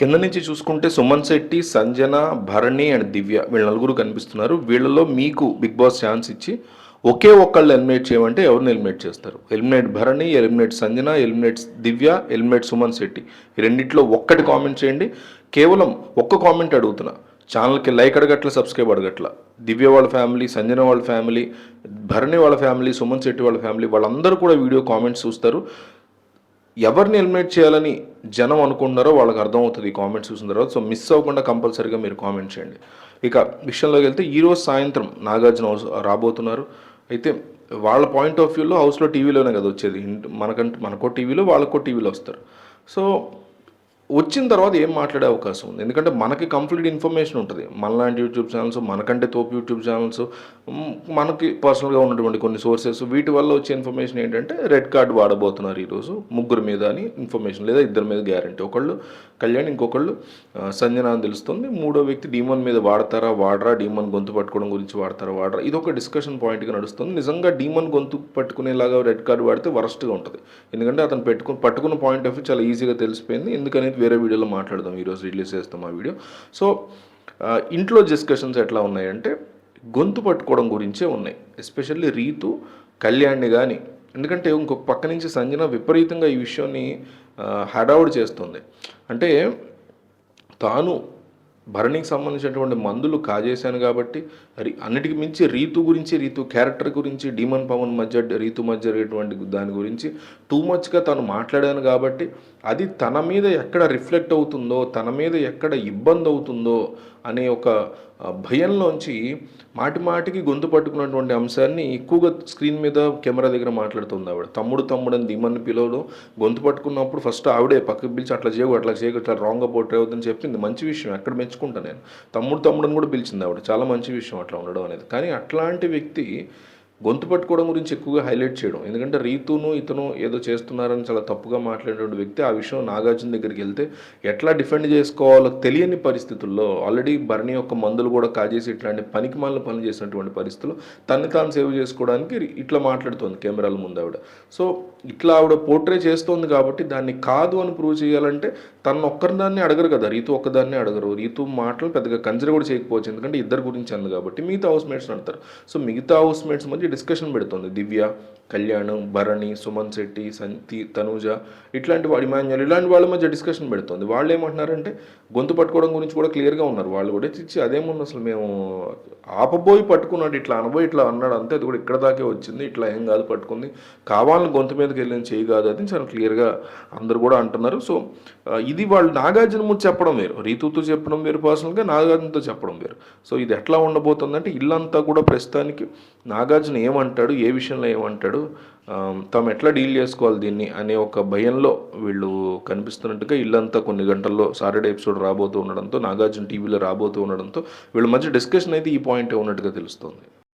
కింద నుంచి చూసుకుంటే సుమన్ శెట్టి సంజన భరణి అండ్ దివ్య వీళ్ళ నలుగురు కనిపిస్తున్నారు. వీళ్ళలో మీకు బిగ్ బాస్ ఛాన్స్ ఇచ్చి ఒకే ఒక్కళ్ళు ఎలిమినేట్ చేయమంటే ఎవరిని ఎలిమినేట్ చేస్తారు? Eliminate Bharani eliminate Sanjana eliminate Divya eliminate Suman Shetty. ఈ రెండిట్లో ఒక్కటి కామెంట్ చేయండి. కేవలం ఒక్క కామెంట్ అడుగుతున్నా. ఛానల్కి లైక్ అడగట్ల సబ్స్క్రైబ్ అడగట్ల. దివ్య వాళ్ళ ఫ్యామిలీ సంజన వాళ్ళ ఫ్యామిలీ భరణి వాళ్ళ ఫ్యామిలీ సుమన్ శెట్టి వాళ్ళ ఫ్యామిలీ వాళ్ళందరూ కూడా వీడియో కామెంట్స్ చూస్తారు. ఎవరిని ఎలిమినేట్ చేయాలని జనం అనుకుంటున్నారో వాళ్ళకి అర్థమవుతుంది ఈ కామెంట్స్ చూసిన తర్వాత. సో మిస్ అవ్వకుండా కంపల్సరీగా మీరు కామెంట్ చేయండి. ఇక విషయంలోకి వెళ్తే ఈరోజు సాయంత్రం నాగార్జున హౌస్ రాబోతున్నారు. అయితే వాళ్ళ పాయింట్ ఆఫ్ వ్యూలో హౌస్లో టీవీలోనే కదా వచ్చేది. మనకంటే మనకో టీవీలో వాళ్ళకో టీవీలో వస్తారు. సో వచ్చిన తర్వాత ఏం మాట్లాడే అవకాశం ఉంది? ఎందుకంటే మనకి కంప్లీట్ ఇన్ఫర్మేషన్ ఉంటుంది. మనలాంటి యూట్యూబ్ ఛానల్స్ మనకంటే తోపు యూట్యూబ్ ఛానల్స్ మనకి పర్సనల్గా ఉన్నటువంటి కొన్ని సోర్సెస్ వీటి వల్ల వచ్చే ఇన్ఫర్మేషన్ ఏంటంటే రెడ్ కార్డ్ వాడబోతున్నారు ఈరోజు ముగ్గురు మీద అని ఇన్ఫర్మేషన్ లేదా ఇద్దరి మీద గ్యారంటీ ఒకళ్ళు కళ్యాణ్ ఇంకొకళ్ళు సంజన అని తెలుస్తుంది. మూడో వ్యక్తి డీమన్ మీద వాడతారా వాడరా? డీమన్ గొంతు పట్టుకోవడం గురించి వాడతారా వాడరా? ఇది ఒక డిస్కషన్ పాయింట్గా నడుస్తుంది. నిజంగా డీమన్ గొంతు పట్టుకునేలాగా రెడ్ కార్డ్ వాడితే వరస్ట్గా ఉంటుంది. ఎందుకంటే అతను పెట్టుకుని పట్టుకున్న పాయింట్ ఆఫ్ వ్యూ చాలా ఈజీగా తెలిసిపోయింది. ఎందుకనేది వేరే వీడియోలో మాట్లాడదాం ఈరోజు రిలీజ్ చేస్తాం ఆ వీడియో. సో ఇంట్లో డిస్కషన్స్ ఎట్లా ఉన్నాయంటే గొంతు పట్టుకోవడం గురించే ఉన్నాయి. ఎస్పెషల్లీ రీతు కళ్యాణ్ని కానీ ఎందుకంటే ఇంకొక పక్క నుంచి సంజన విపరీతంగా ఈ విషయాన్ని హడావుడి చేస్తుంది. అంటే తాను భరణికి సంబంధించినటువంటి మందులు కాజేశాను కాబట్టి అన్నిటికి మించి రీతు గురించి రీతు క్యారెక్టర్ గురించి డీమన్ పవన్ మధ్య రీతు మధ్య జరిగేటువంటి దాని గురించి టూ మచ్గా తను మాట్లాడాను కాబట్టి అది తన మీద ఎక్కడ రిఫ్లెక్ట్ అవుతుందో తన మీద ఎక్కడ ఇబ్బంది అవుతుందో అనే ఒక భయంలోంచి మాటి మాటికి గొంతు పట్టుకున్నటువంటి అంశాన్ని ఎక్కువగా స్క్రీన్ మీద కెమెరా దగ్గర మాట్లాడుతుంది ఆవిడ. తమ్ముడు తమ్ముడు అని ధీమని పిలవడం గొంతు పట్టుకున్నప్పుడు ఫస్ట్ ఆవిడే పక్కకు పిలిచి అట్లా చేయకు అట్లా చేయకు ఇట్లా రాంగ్గా పోట్రే అవుతుందని చెప్పింది. మంచి విషయం ఎక్కడ మెచ్చుకుంటాను నేను. తమ్ముడు తమ్ముడు అని కూడా పిలిచింది ఆవిడ. చాలా మంచి విషయం అట్లా ఉండడం అనేది. కానీ అట్లాంటి వ్యక్తి గొంతు పట్టుకోవడం గురించి ఎక్కువగా హైలైట్ చేయడం. ఎందుకంటే రీతును ఇతను ఏదో చేస్తున్నారని చాలా తప్పుగా మాట్లాడేటువంటి వ్యక్తి ఆ విషయం నాగార్జున దగ్గరికి వెళ్తే ఎట్లా డిఫెండ్ చేసుకోవాలో తెలియని పరిస్థితుల్లో ఆల్రెడీ భరణి యొక్క మందులు కూడా కాజేసి ఇట్లాంటి పనికి మాలిన పనులు చేసినటువంటి పరిస్థితుల్లో తన్ని తాను సేవ్ చేసుకోవడానికి ఇట్లా మాట్లాడుతోంది కెమెరాల ముందు ఆవిడ. సో ఇట్లా ఆవిడ పోర్ట్రే చేస్తోంది కాబట్టి దాన్ని కాదు అని ప్రూవ్ చేయాలంటే తను ఒక్కరిదాన్ని అడగరు కదా. రీతు ఒక్కదాన్ని అడగరు. రీతు మాటలు పెద్దగా కన్సిడర్ కూడా చేయకపోవచ్చు. ఎందుకంటే ఇద్దరు గురించి అంది కాబట్టి మిగతా హౌస్ మేట్స్ అంటారు సో మిగతా హౌస్ మేట్స్ మధ్య డిస్కషన్ పెడుతుంది. దివ్య కళ్యాణ్ భరణి సుమన్ శెట్టి సంతి తనూజ ఇట్లాంటి వాడి ఇమాన్యుల్ ఇలాంటి వాళ్ళ మధ్య డిస్కషన్ పెడుతుంది. వాళ్ళు ఏమంటున్నారంటే గొంతు పట్టుకోవడం గురించి కూడా క్లియర్గా ఉన్నారు. వాళ్ళు కూడా చిచ్చి అదేముంది అసలు మేము ఆపబోయి పట్టుకున్నాడు ఇట్లా అనబోయి ఇట్లా అన్నాడు అంతే. అది కూడా ఇక్కడ దాకే వచ్చింది. ఇట్లా ఏం కాదు పట్టుకుంది. కావాలని గొంతు మీదకి వెళ్ళిన చేయి కాదు అది చాలా క్లియర్గా అందరు కూడా అంటున్నారు. సో ఇది వాళ్ళు నాగార్జున ముందు చెప్పడం వేరు. రీతుతో చెప్పడం వేరు పర్సనల్గా నాగార్జునతో చెప్పడం వేరు. సో ఇది ఎట్లా ఉండబోతుందంటే ఇల్లంతా కూడా ప్రస్తుతానికి నాగార్జున ఏమంటాడు ఏ విషయంలో ఏమంటాడు తాము ఎట్లా డీల్ చేసుకోవాలి దీన్ని అనే ఒక భయంలో వీళ్ళు కనిపిస్తున్నట్టుగా ఇల్లంతా కొన్ని గంటల్లో సాటర్డే ఎపిసోడ్ రాబోతూ ఉండడంతో నాగార్జున టీవీలో రాబోతూ ఉండడంతో వీళ్ళ మధ్య డిస్కషన్ అయితే ఈ పాయింట్ ఉన్నట్టుగా తెలుస్తుంది.